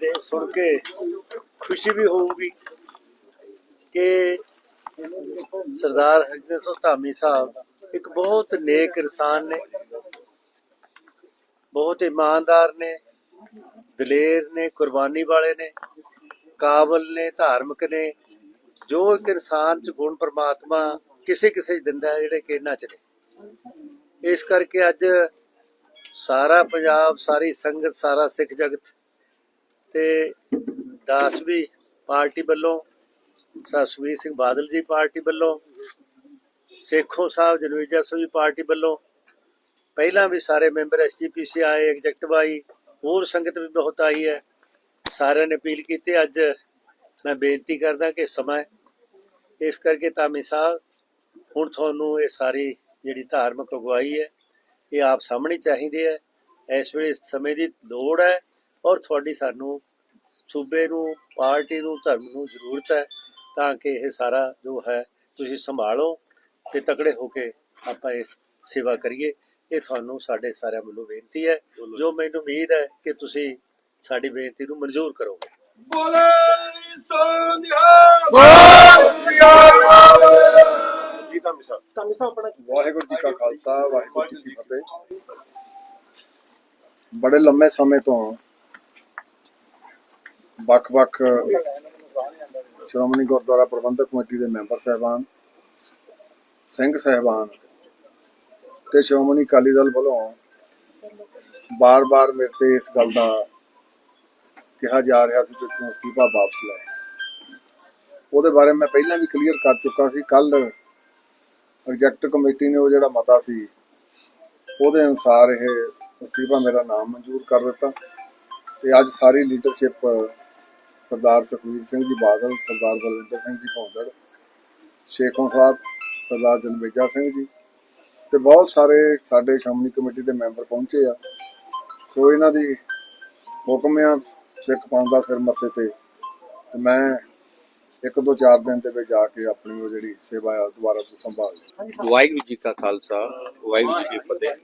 ਦੇ ਸੁਣ ਕੇ ਖੁਸ਼ੀ ਵੀ ਹੋਊਗੀ ਕਿ ਸਰਦਾਰ ਹਰਜਿੰਦਰ ਸਿੰਘ ਧਾਮੀ ਸਾਹਿਬ ਇੱਕ ਬਹੁਤ ਨੇਕ ਇਨਸਾਨ ਨੇ, ਬਹੁਤ ਇਮਾਨਦਾਰ ਨੇ, ਦਲੇਰ ਨੇ, ਕੁਰਬਾਨੀ ਵਾਲੇ ਨੇ, ਕਾਬਲ ਨੇ, ਧਾਰਮਿਕ ਨੇ, ਜੋ ਇੱਕ ਇਨਸਾਨ ਚ ਗੁਣ ਪ੍ਰਮਾਤਮਾ ਕਿਸੇ ਕਿਸੇ 'ਚ ਦਿੰਦਾ ਹੈ, ਜਿਹੜੇ ਕਿ ਇਹਨਾਂ ਚ ਨੇ। ਇਸ ਕਰਕੇ ਅੱਜ ਸਾਰਾ ਪੰਜਾਬ, ਸਾਰੀ ਸੰਗਤ, ਸਾਰਾ ਸਿੱਖ ਜਗਤ ਤੇ ਦਾਸਵੀ ਪਾਰਟੀ ਵੱਲੋਂ ਸਸਵੀਰ ਸਿੰਘ ਬਾਦਲ ਜੀ ਪਾਰਟੀ ਵੱਲੋਂ, ਸੇਖੋਂ ਸਾਹਿਬ ਜਨਵੀਜਾ ਸਿੰਘ ਪਾਰਟੀ ਵੱਲੋਂ, ਪਹਿਲਾਂ ਵੀ ਸਾਰੇ ਮੈਂਬਰ ਐਸਜੀਪੀਸੀ ਆਏ ਐਗਜ਼ੈਕਟਿਵ ਆਈ, ਹੋਰ ਸੰਗਤ ਵੀ ਬਹੁਤ ਆਈ ਹੈ। ਸਾਰਿਆਂ ਨੇ ਅਪੀਲ ਕੀਤੀ, ਅੱਜ ਮੈਂ ਬੇਨਤੀ ਕਰਦਾ ਕਿ ਸਮਾਂ ਇਸ ਕਰਕੇ ਤਾਮੀ ਸਾਹਿਬ, ਹੁਣ ਤੁਹਾਨੂੰ ਇਹ ਸਾਰੀ ਜਿਹੜੀ ਧਾਰਮਿਕ ਅਗਵਾਈ ਹੈ, ਇਹ ਆਪ ਸਾਹਮਣੇ ਚਾਹੀਦੀ ਹੈ। ਇਸ ਵੇਲੇ ਸਮੇਂ ਦੀ ਲੋੜ ਹੈ। ਔਰ ਤੁਹਾਡੀ ਸਾਨੂੰ ਸੂਬੇ ਨੂੰ ਪਾਰਟੀ ਨੂੰ ਧਰਮ ਨੂੰ ਜ਼ਰੂਰਤ ਹੈ ਤਾਂ ਕਿ ਇਹ ਸਾਰਾ ਜੋ ਹੈ ਤੁਸੀਂ ਸੰਭਾਲੋ ਤੇ ਤਕੜੇ ਹੋ ਕੇ ਆਪਾਂ ਇਸ ਸੇਵਾ ਕਰੀਏ। ਇਹ ਤੁਹਾਨੂੰ ਸਾਡੇ ਸਾਰਿਆਂ ਵੱਲੋਂ ਬੇਨਤੀ ਹੈ। ਜੋ ਮੈਨੂੰ ਉਮੀਦ ਹੈ ਕਿ ਤੁਸੀਂ ਸਾਡੀ ਬੇਨਤੀ ਨੂੰ ਮਨਜ਼ੂਰ ਕਰੋਗੇ। ਬੋਲੇ ਸੋਨਿਹਾ ਜੀ ਧਾਮੀ ਸਾਹਿਬ। ਧਾਮੀ ਸਾਹਿਬ ਆਪਣਾ ਵਾਹਿਗੁਰੂ ਜੀ ਕਾ ਖਾਲਸਾ ਵਾਹਿਗੁਰੂ ਜੀ ਕੀ ਫਤਿਹ। ਬੜੇ ਲੰਮੇ ਸਮੇਂ ਤੋਂ ਵੱਖ-ਵੱਖ ਸ਼੍ਰੋਮਣੀ ਗੁਰਦੁਆਰਾ ਪ੍ਰਬੰਧਕ ਕਮੇਟੀ ਦੇ ਮੈਂਬਰ ਸਹਿਬਾਨ, ਸਿੰਘ ਸਹਿਬਾਨ ਤੇ ਸ਼੍ਰੋਮਣੀ ਅਕਾਲੀ ਦਲ ਵੱਲੋਂ ਬਾਰ-ਬਾਰ ਮੇਰੇ ਤੇ ਇਸ ਗੱਲ ਦਾ ਕਿਹਾ ਜਾ ਰਿਹਾ ਸੀ ਕਿ ਤੂੰ ਅਸਤੀਫਾ ਵਾਪਸ ਲੈ। ਉਹਦੇ ਬਾਰੇ ਮੈਂ ਪਹਿਲਾਂ ਵੀ ਕਲੀਅਰ ਕਰ ਚੁੱਕਾ ਸੀ। ਕੱਲ ਐਗਜ਼ੈਕਟ ਕਮੇਟੀ ਨੇ ਉਹ ਜਿਹੜਾ ਮਤਾ ਸੀ, ਉਹਦੇ ਅਨੁਸਾਰ ਇਹ ਅਸਤੀਫਾ ਮੇਰਾ ਨਾਮ ਮਨਜ਼ੂਰ ਕਰ ਦਿੱਤਾ ਤੇ ਅੱਜ ਸਾਰੀ ਲੀਡਰਸ਼ਿਪ ਸਰਦਾਰ ਸੁਖਵੀਰ ਸਿੰਘ ਜੀ ਬਾਦਲ, ਸਰਦਾਰ ਬਲਵਿੰਦਰ ਸਿੰਘ ਜੀ ਭੌਂਦੜ ਸ਼ੇਖੋਂ ਸਾਹਿਬ, ਸਰਦਾਰ ਜਨਮੇਜਾ ਸਿੰਘ ਜੀ ਤੇ ਬਹੁਤ ਸਾਰੇ ਸਾਡੇ ਸ਼੍ਰੋਮਣੀ ਕਮੇਟੀ ਦੇ ਮੈਂਬਰ ਪਹੁੰਚੇ ਆ। ਸੋ ਇਹਨਾਂ ਦੀ ਹੁਕਮ ਆ ਸਿੱਖ ਪੰਥ ਦਾ ਸਿਰ ਮੱਥੇ ਤੇ ਤੇ ਮੈਂ ਇੱਕ ਦੋ ਚਾਰ ਦਿਨ ਦੇ ਵਿੱਚ ਜਾ ਕੇ ਆਪਣੀ ਉਹ ਜਿਹੜੀ ਸੇਵਾ ਆ ਦੁਬਾਰਾ ਤੋਂ ਸੰਭਾਲ ਵਾਹਿਗੁਰੂ ਜੀ ਕਾ ਖਾਲਸਾ, ਵਾਹਿਗੁਰੂ ਜੀ ਫਤਿਹ।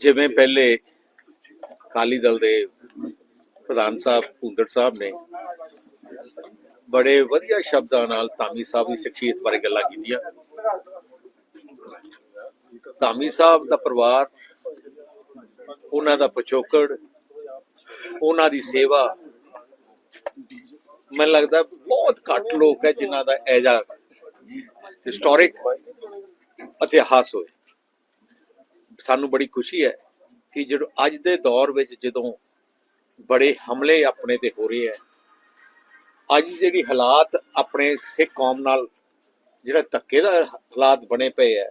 ਜਿਵੇਂ ਪਹਿਲੇ ਅਕਾਲੀ ਦਲ ਦੇ ਪ੍ਰਧਾਨ ਸਾਹਿਬ ਭੁੰਦੜ ਸਾਹਿਬ ਨੇ ਬੜੇ ਵਧੀਆ ਸ਼ਬਦਾਂ ਨਾਲ ਧਾਮੀ ਸਾਹਿਬ ਦੀ ਸ਼ਖਸੀਅਤ ਬਾਰੇ ਗੱਲਾਂ ਕੀਤੀਆਂ। ਧਾਮੀ ਸਾਹਿਬ ਦਾ ਪਰਿਵਾਰ, ਉਹਨਾਂ ਦਾ ਪਿਛੋਕੜ, ਉਹਨਾਂ ਦੀ ਸੇਵਾ, ਮੈਨੂੰ ਲੱਗਦਾ ਬਹੁਤ ਘੱਟ ਲੋਕ ਹੈ ਜਿਨ੍ਹਾਂ ਦਾ ਐਜਾ ਹਿਸਟੋਰਿਕ ਇਤਿਹਾਸ ਹੋਏ। ਸਾਨੂੰ ਬੜੀ ਖੁਸ਼ੀ ਹੈ ਕਿ ਜਦੋਂ ਅੱਜ ਦੇ ਦੌਰ ਵਿੱਚ ਜਦੋਂ ਬੜੇ ਹਮਲੇ ਆਪਣੇ ਤੇ ਹੋ ਰਹੇ ਹੈ। ਅੱਜ ਜਿਹੜੀ ਹਾਲਾਤ ਆਪਣੇ ਸਿੱਖ ਕੌਮ ਨਾਲ, ਜਿਹੜਾ ਧੱਕੇ ਦਾ ਹਾਲਾਤ ਬਣੇ ਪਏ ਹੈ,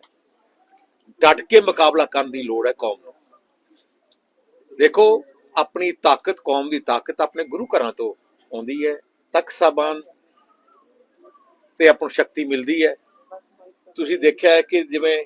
ਡਟ ਕੇ ਮੁਕਾਬਲਾ ਕਰਨ ਦੀ ਲੋੜ ਹੈ ਕੌਮ ਨੂੰ। ਦੇਖੋ, ਆਪਣੀ ਤਾਕਤ, ਕੌਮ ਦੀ ਤਾਕਤ ਆਪਣੇ ਗੁਰੂ ਘਰਾਂ ਤੋਂ ਆਉਂਦੀ ਹੈ। ਤਖਤ ਸਾਹਿਬਾਨ ਤੇ ਆਪਾਂ ਸ਼ਕਤੀ ਮਿਲਦੀ ਹੈ। ਤੁਸੀਂ ਦੇਖਿਆ ਹੈ ਕਿ ਜਿਵੇਂ